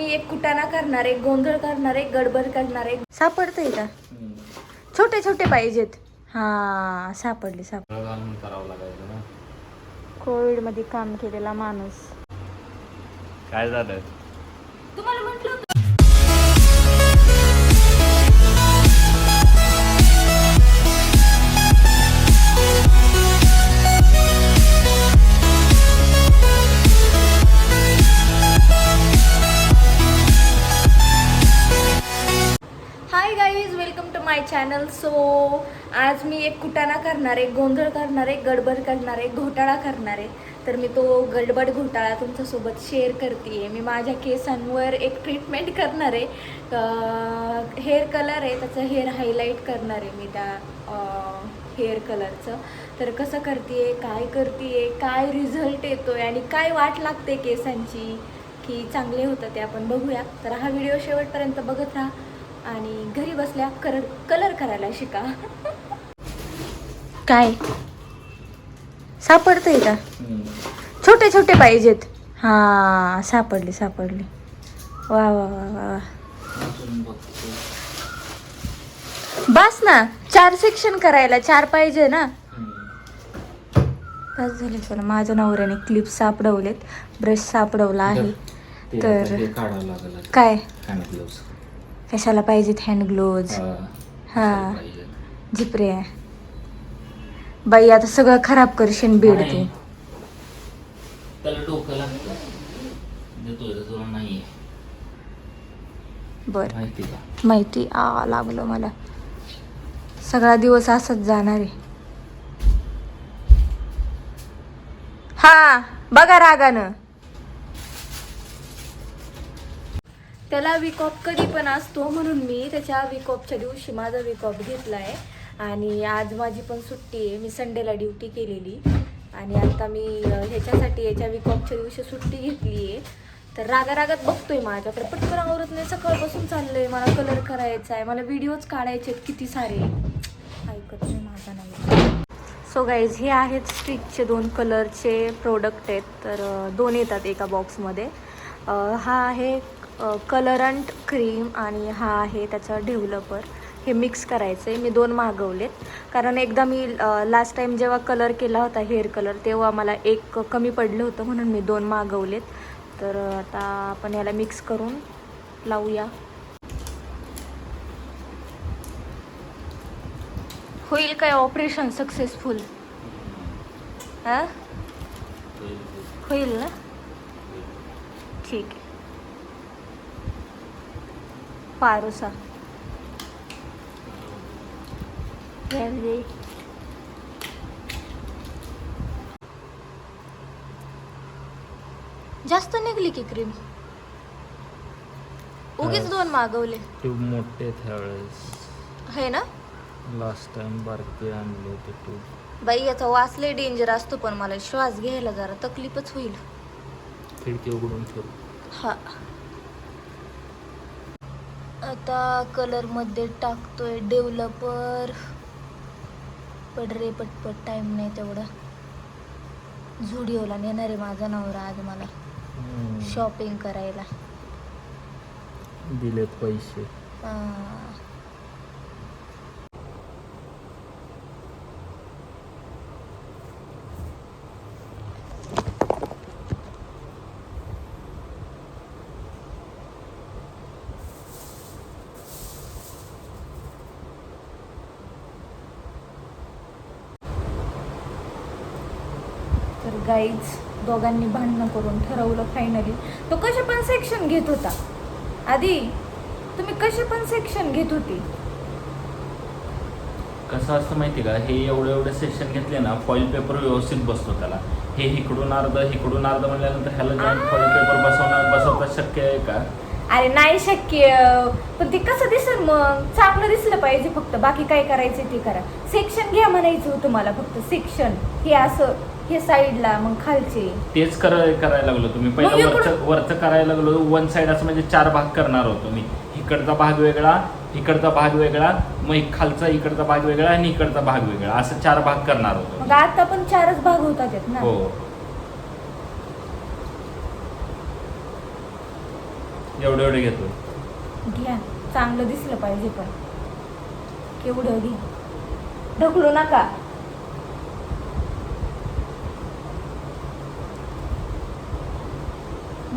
मी एक कुटाणा करणार आहे गोंधळ करणार आहे गडबड करणार आहे. सापडतंय का? छोटे छोटे पाहिजेत. हा सापडले सापड घालून करावं लागायचं ना. कोविडमध्ये काम केलेला माणूस. काय झालं? तुम्हाला म्हटलं माय चॅनल. सो आज मी एक कुटाणा करणार आहे गोंधळ करणार आहे गडबड करणार आहे घोटाळा करणार आहे. तर मी तो गडबड घोटाळा तुमच्यासोबत शेअर करते आहे मी माझ्या केसांवर एक ट्रीटमेंट करणार आहे. हेअर कलर आहे त्याचं हेअर हायलाईट करणार आहे मी त्या हेअर कलरचं तर कसं करते काय करते काय रिझल्ट येतो आहे आणि काय वाट लागते केसांची की चांगले होतं ते आपण बघूया. तर हा व्हिडिओ शेवटपर्यंत बघत राहा. आणि घरी बसल्या कर कलर करायला शिका. काय? सापडतंय का? छोटे छोटे पाहिजेत. हा सापडले सापडले. वा वा वा वा वा. बस ना चार सेक्शन करायला चार पाहिजे ना. बस झाले चला माझ्या नवऱ्याने क्लिप सापडवलेत. ब्रश सापडवला आहे. तर- काय? कशाला पाहिजेत हँड ग्लोव्ज हा जिपरे बाई आता सगळं खराब करशील बीड तू. त्याला डोकं नाहीये. बर. माहिती आ लागलं मला. सगळा दिवस असंच जाणार आहे. हा बघा रागानं. त्याला विकॉप कधी पण असतो म्हणून मी त्याच्या विकॉपच्या दिवशी माझा विकॉप घेतला आहे आणि आज माझी पण सुट्टी आहे. मी संडेला ड्युटी केलेली. आणि आता मी ह्याच्यासाठी याच्या विकॉपच्या दिवशी सुट्टी घेतली आहे तर रागा रागात बघतोय माझ्याकडे. पटकन आवरत नाही. सकाळपासून चाललंय. मला कलर करायचा आहे मला व्हिडिओज काढायचे आहेत किती सारे. ऐकत नाही माझा नाही सो गाईज हे आहेत स्टिकचे दोन कलरचे प्रोडक्ट आहेत. तर दोन येतात एका बॉक्समध्ये हा आहे कलरंट क्रीम आणि हा आहे त्याचा डेव्हलपर हे मिक्स करायचं आहे मी दोन मागवलेत. कारण एकदा मी लास्ट टाईम जेव्हा कलर केला होता हेअर कलर तेव्हा मला एक कमी पडलं होतं म्हणून मी दोन मागवलेत. तर आता आपण याला मिक्स करून लावूया. होईल काय ऑपरेशन सक्सेसफुल हां? होईल ना? ठीक आहे. पारोसा. जास्त निघली की क्रीम उगीच दोन मागवले. ट्यूब मोठे त्यावेळेस. आहे ना? लास्ट टाइम बारके आणले होते ट्यूब बाई याचा वास लय डेंजर असतो पण मला श्वास घ्यायला जरा तकलीफच होईल. खिडकी उघडून ठेव. हा. आता कलरमध्ये टाकतोय डेव्हलपर पड रे पटपट टाइम नाही तेवढा. झुडिओला नेणार आहे माझा नवरा आज मला. शॉपिंग करायला. दिलेत पैसे. हा. गाईज दोघांनी भांडणं करून ठरवलं फायनली तो कसे पण सेक्शन घेत होता. आधी तुम्ही कसे पण सेक्शन घेत होती. कसं असतं माहिती का? हे एवढे एवढे सेक्शन घेतले ना फॉईल पेपर व्यवस्थित बसतो त्याला. हे इकडून अर्ध इकडून अर्ध म्हणल्यानंतर ह्याला फॉईल पेपर बसवणं बसवता शक्य आहे का? अरे नाही शक्य. पण ते कसं दिसेल मग? चांगलं दिसलं पाहिजे फक्त. बाकी काय करायचं ते करा. सेक्शन घ्या म्हणायचं होतं मला फक्त. सेक्शन हे असं. हे साईडला मग खालचे. तेच कर करायला लागलो तुम्ही. मग पहिलं इकडून- वरचं वरचं करायला लागलो. वन साईड असं म्हणजे चार भाग करणार होतो मी. इकडचा भाग वेगळा इकडचा भाग वेगळा मग एक खालचा इकडचा भाग वेगळा आणि इकडचा भाग वेगळा. असं चार भाग करणार होतो. मग आता पण चारच भाग होतात आहेत ना? हो. एवढे एवढे घेतो. घ्या. चांगलं दिसलं पाहिजे पण. केवढं घे ढकलू नका.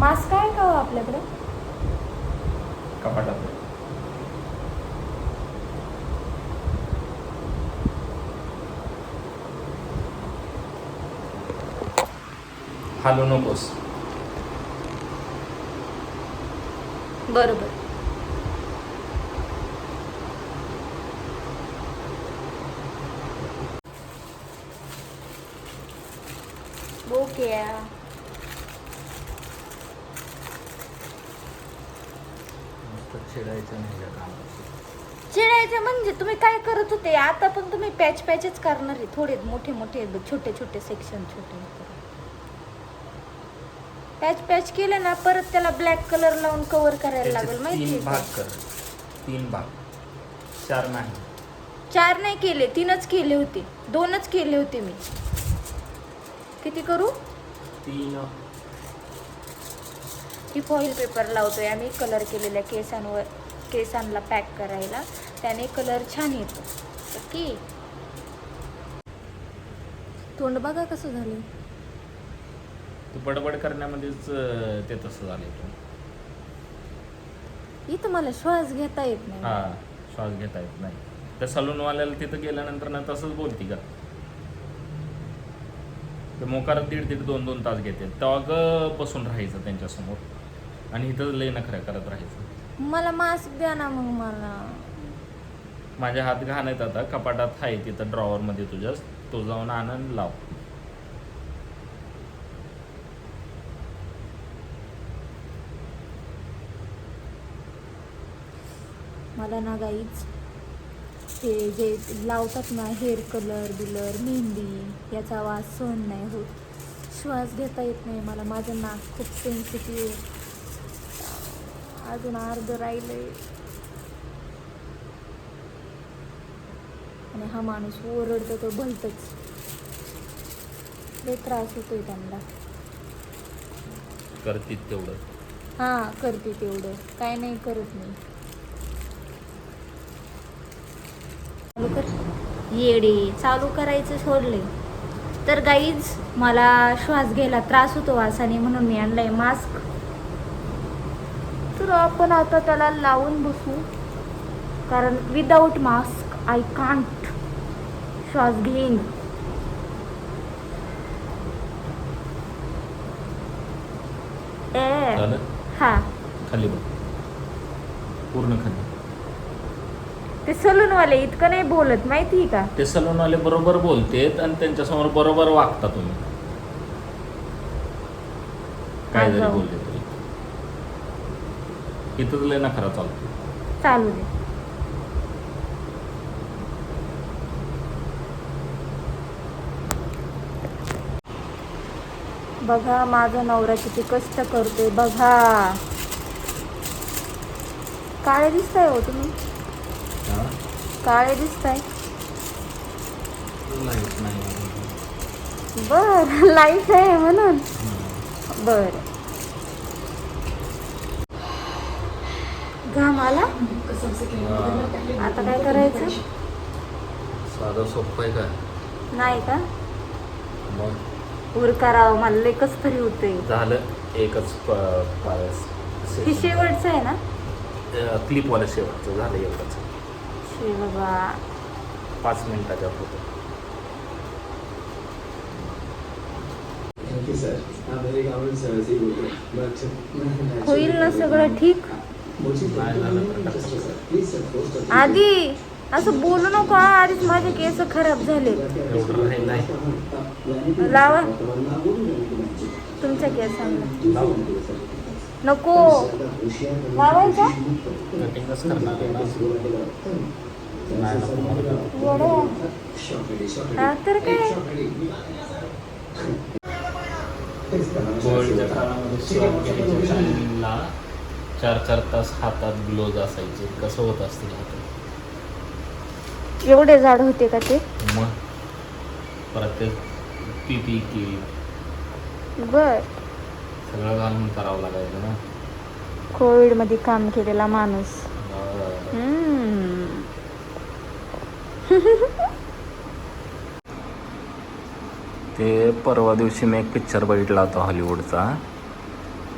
मास्क आहे का आपल्याकडे? कपाटात. हालू नकोस. बरोबर. ओके चिडायचं नाही चिडायचं म्हणजे तुम्ही काय करत होते? आता पण तुम्ही पॅच पॅचच करणार आहे. थोडे मोठे मोठे छोटे छोटे सेक्शन छोटे पॅच पॅच केले ना परत त्याला ब्लॅक कलर लावून कव्हर करायला लागेल माहिती तीन भाग कर. तीन भाग. चार नाही. चार नाही केले तीनच केले होते. दोनच केले होते मी. किती करू? तीन. ही फॉईल पेपर लावतोय आम्ही कलर केलेल्या केसांवर केसांना पॅक करायला. त्याने कलर छान येतो. ओके? तोंड बघा कसं झालं. तू बडबड करण्यामध्येच ते तसं झालं तू. इथं मला श्वास घेता येत नाही. हा श्वास घेता येत नाही. त्या सलूनवाल्याला तिथं गेल्यानंतर ना तसंच बोलती का? ते मोकार दीड दीड दोन दोन तास घेते. तेव्हा बसून राहायचं त्यांच्यासमोर. आणि इथं लय नखऱ्या करत राहायचं. मला मास्क द्या ना मग मला. माझे हात घाण आहेत आता कपाटात आहे तिथं ड्रॉवरमध्ये तुझ्याच. तो जाऊन आनंद लाव. मला ना गाईच ते जे लावतात ना हेअर कलर बिलर मेहंदी याचा वास सहन नाही होत. श्वास घेता येत नाही मला माझं नाक खूप सेन्सिटिव्ह आहे. अजून अर्ध राहिलंय. आणि हा माणूस ओरडतो तो भलतच लय त्रास होतोय त्यांना. करतीत तेवढं. हां करते तेवढं. काय नाही करत चालू कर. येडे चालू करायचं सोडले तर गाईज मला श्वास घ्यायला त्रास होतो वासाने म्हणून मी आणलाय मास्क तर आपण आता त्याला लावून बसू. कारण विदाऊट मास्क आय कांट श्वास घेईन. ए हा. खाली बघ. पूर्ण खाली. ते सलूनवाले इतकं नाही बोलत माहिती का? ते सलूनवाले बरोबर बोलतेत आणि त्यांच्यासमोर बरोबर वागता तुम्ही. काय जरी. बोलले तरी इथंच लय नखरा चालतो. चालू दे. बघा माझा नवरा किती कष्ट करतोय बघा. काळे दिसताय हो तुम्ही. हा? काळे दिसताय. लाइट नाही. बर लाइट आहे म्हणून. बर. घाम आला. आता काय करायचं? साधं सोपं आहे का? नाही का? मग? उर करावं मला कस तरी होतंय. झालं एकच प- पारस हे शेवटचं आहे ना? क्लिपवाला शेवटचं झालं एकच शे बाबा पाच मिनिटाच्या होतं would, but होईल ना सगळं ठीक? आधी असं बोलू नको आधीच माझे केस खराब झाले. लावा. तुमच्या केसांना. नको. लावायचा? हा तर काय? कोविडच्या काळामध्ये शॉप चार चार तास हातात ग्लोज असायचे. कसं होत असतील हातात एवढे जाड होते का ते? मग? परत ते किट बर. सगळं घालून करावं लागायचं ना? कोविडमध्ये काम केलेला माणूस. हम्म. ते परवा दिवशी मी एक पिक्चर बघितला होता हॉलिवूडचा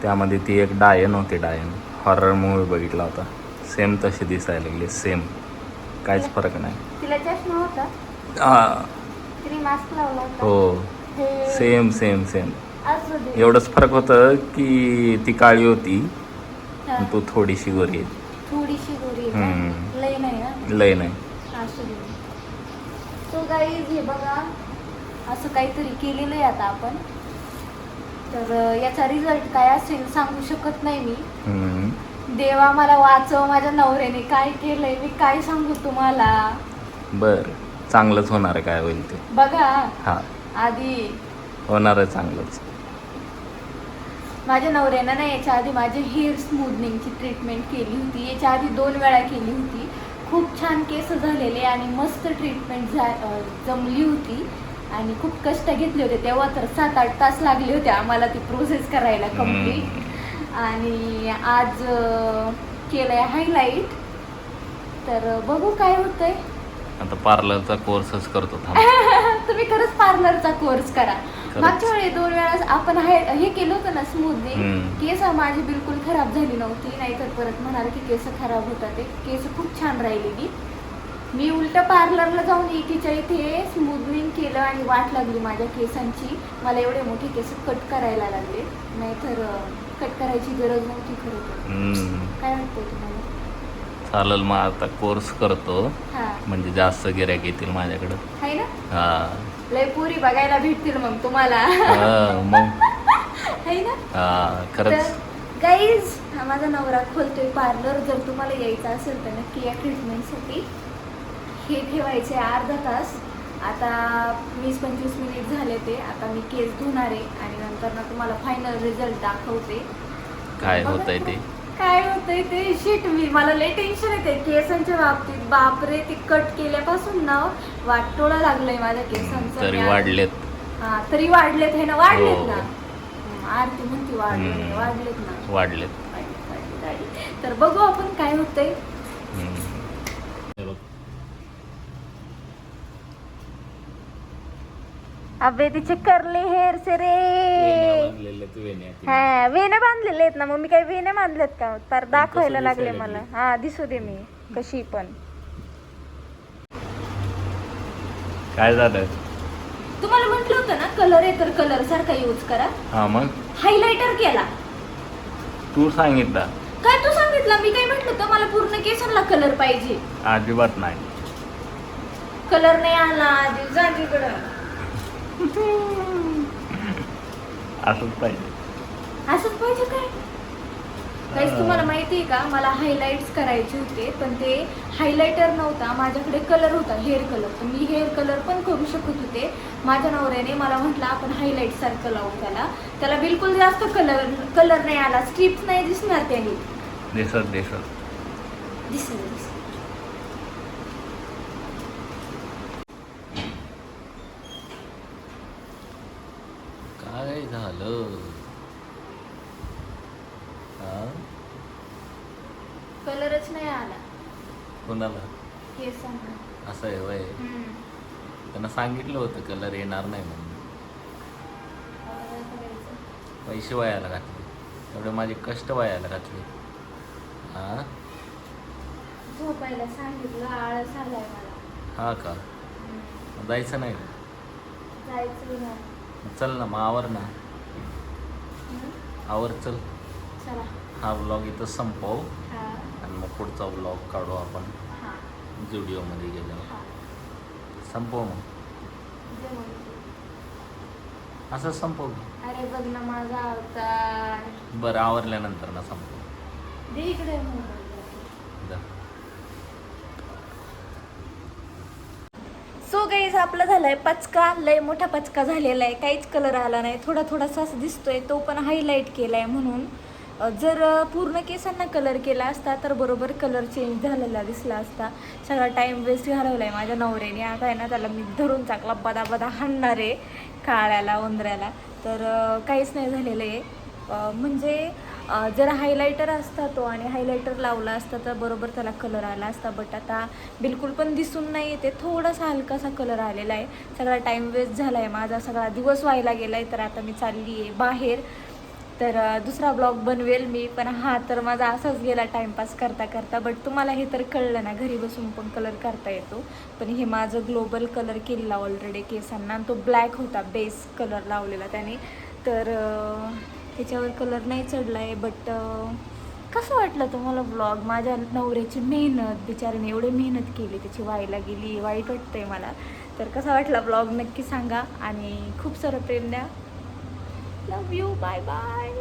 त्यामध्ये ती एक डायन होती डायन. हॉरर मूवी बघितला होता. सेम तशी दिसायला लागली सेम काहीच फरक नाही. तिला चष्मा होता? हा. तिने मास्क लावला होता. हो. हे सेम सेम सेम असू दे. एवढंच फरक होतं की ती काळी होती. हा. तू थोडीशी गोरी आहे. थोडीशी गोरी आहे हम्म. का? लय नाही ना? लय नाही. असू दे. तो काही हे बघा. असं काहीतरी केलेलं आहे आता आपण. तर याचा रिझल्ट काय असेल सांगू शकत नाही मी. हम्म. देवा मला वाचव माझ्या नवऱ्याने. काय केलंय? मी काय सांगू तुम्हाला? बर. चांगलंच होणार आहे काय होईल ते. बघा. हा. आधी होणार आहे चांगलंच. माझ्या नवऱ्यानं ना याच्या आधी माझे हेअर स्मूथनिंगची ट्रीटमेंट केली होती. याच्या आधी दोन वेळा केली होती. खूप छान केस झालेले आणि मस्त ट्रीटमेंट झा अं, जमली होती. आणि खूप कष्ट घेतले होते. तेव्हा तर सात आठ तास लागले होते आम्हाला ती प्रोसेस करायला कंप्लीट आणि आज केलंय हायलाईट तर बघू काय होतंय. आता पार्लरचा कोर्सच करतो तुम्ही खरंच पार्लरचा कोर्स करा. मागच्या वेळी दोन वेळा आपण हे केलं होतं ना हम्म. केस माझी बिलकुल खराब झाली नव्हती. नाहीतर परत म्हणाल की केस खराब होतात. ते केस खूप छान राहिलेली. मी उलट पार्लरला जाऊन एकीच्या इथे स्मूथनिंग केलं आणि वाट लागली माझ्या केसांची. मला एवढे मोठे केस कट करायला लागले. नाहीतर कट करायची गरज नव्हती खरं. काय वाटतंय तुम्हाला? चालेल मग आता कोर्स करतो. हा. म्हणजे जास्त गिऱ्हाईक येतील माझ्याकडं. आहे ना? हा. लय पुरी बघायला भेटतील मग तुम्हाला. हा, मग. आहे ना? हा खरंच. गाईज हा माझा नवरा खोलतोय पार्लर. जर तुम्हाला यायचं असेल तर नक्की या ट्रीटमेंटसाठी हे ठेवायचे अर्धा तास. आता वीस पंचवीस मिनिट झाले ते. आता मी केस धुणार आहे आणि नंतर ना तुम्हाला फायनल रिझल्ट दाखवते. काय बघा होतंय ते? काय होतंय ते? शिट मी मला लय टेन्शन येते केसांच्या बाबतीत. बापरे ते कट केल्यापासून ना वाटोळा लागलंय माझ्या केसांचं. तरी मी वाढलेत. हा तरी वाढलेत हे ना वाढलेत हो. ना. हं, आरती म्हणते वाढले हम्म. वाढलेत ना. वाढलेत वाढलेत, वाढलेत, वाढलेत. तर बघू आपण काय होतंय. हम्म. हे बघ. अबे तिचे करले हेर से रे वेण्या वेण्या. हा वेणे बांधलेले आहेत ना मग मी काही वेणे बांधलेत का? तर दाखवायला लागले मला? हा दिसू दे मी कशी पण. काय झालं? तुम्हाला म्हटलं होतं ना कलर आहे तर कलर सारखा यूज करा. हा मग? हायलायटर केला. तू सांगितलं. काय तू सांगितलं? मी काय म्हटलं होतं मला पूर्ण केसांना कलर पाहिजे. अजिबात नाही. कलर नाही आला आधी जा तिकडं. असंच पाहिजे. असंच पाहिजे काय? काहीच तुम्हाला माहिती आहे का? मला हायलाइट्स करायचे होते पण ते हायलायटर नव्हता. माझ्याकडे कलर होता हेअर कलर तर मी हेअर कलर पण करू शकत होते. माझ्या नवऱ्याने मला म्हटलं आपण हायलाईट सारखं लावू त्याला. त्याला बिलकुल जास्त कलर कलर नाही आला. स्ट्रिप्स नाही दिसणार त्याने. दिसत दिसत. दिसेल दिसेल काय झालं हा? कलरच नाही आला. कोणाला? केसांना असं आहे वय. हम्म. त्यांना सांगितलं होतं कलर येणार नाही म्हणून. आता काय करायचं? पैसे वायाला घातले. एवढे माझे कष्ट वायाला घातले. हा झोपायला सांगितलं आळस आलाय मला. हा का? हम्म. जायचं नाही. जायचं ना चल ना मग आवर ना. हम्म. आवर चल. चला. हा ब्लॉग इथं संपव. हा. आणि मग पुढचा ब्लॉग काढू आपण. जुडिओमध्ये हा. संपव मग. असं संपव अरे बघ ना माझा अवतार. बरं आवरल्यानंतर ना संपव. इकडे सो गाईज आपला झालाय पचका. लय मोठा पचका झालेला आहे. काहीच कलर आला नाही. थोडा थोडासाच दिसतोय. तो पण हायलाईट केलाय म्हणून. जर पूर्ण केसांना कलर केला असता तर बरोबर कलर चेंज झालेला दिसला असता. सगळा टाईम वेस्ट घालवला आहे माझ्या नवऱ्याने. आता आहे ना त्याला मी धरून चाकला बदा बदा हाणणार आहे काळ्याला उंदऱ्याला तर काहीच नाही झालेलं आहे. म्हणजे जर हायलायटर असता तो आणि हायलायटर लावला असता तर बरोबर त्याला कलर आला असता. बट आता बिलकुल पण दिसून नाही येते थोडासा हलकासा कलर आलेला आहे. सगळा टाईम वेस्ट झाला आहे माझा. सगळा दिवस व्हायला गेला आहे तर आता मी चालली आहे बाहेर. तर दुसरा ब्लॉग बनवेल मी पण हा तर माझा असाच गेला टाईमपास करता करता बट तुम्हाला हे तर कळलं ना घरी बसून पण कलर करता येतो. पण हे माझं ग्लोबल कलर केलेला ऑलरेडी केसांना आणि तो ब्लॅक होता बेस कलर लावलेला त्याने. तर त्याच्यावर कलर नाही चढला आहे बट कसं वाटलं तुम्हाला ब्लॉग माझ्या नवऱ्याची मेहनत बिचारीने एवढी मेहनत केली त्याची व्हायला गेली वाईट वाटतंय मला. तर कसा वाटला ब्लॉग नक्की सांगा आणि खूप सारं प्रेम द्या. लव यू बाय बाय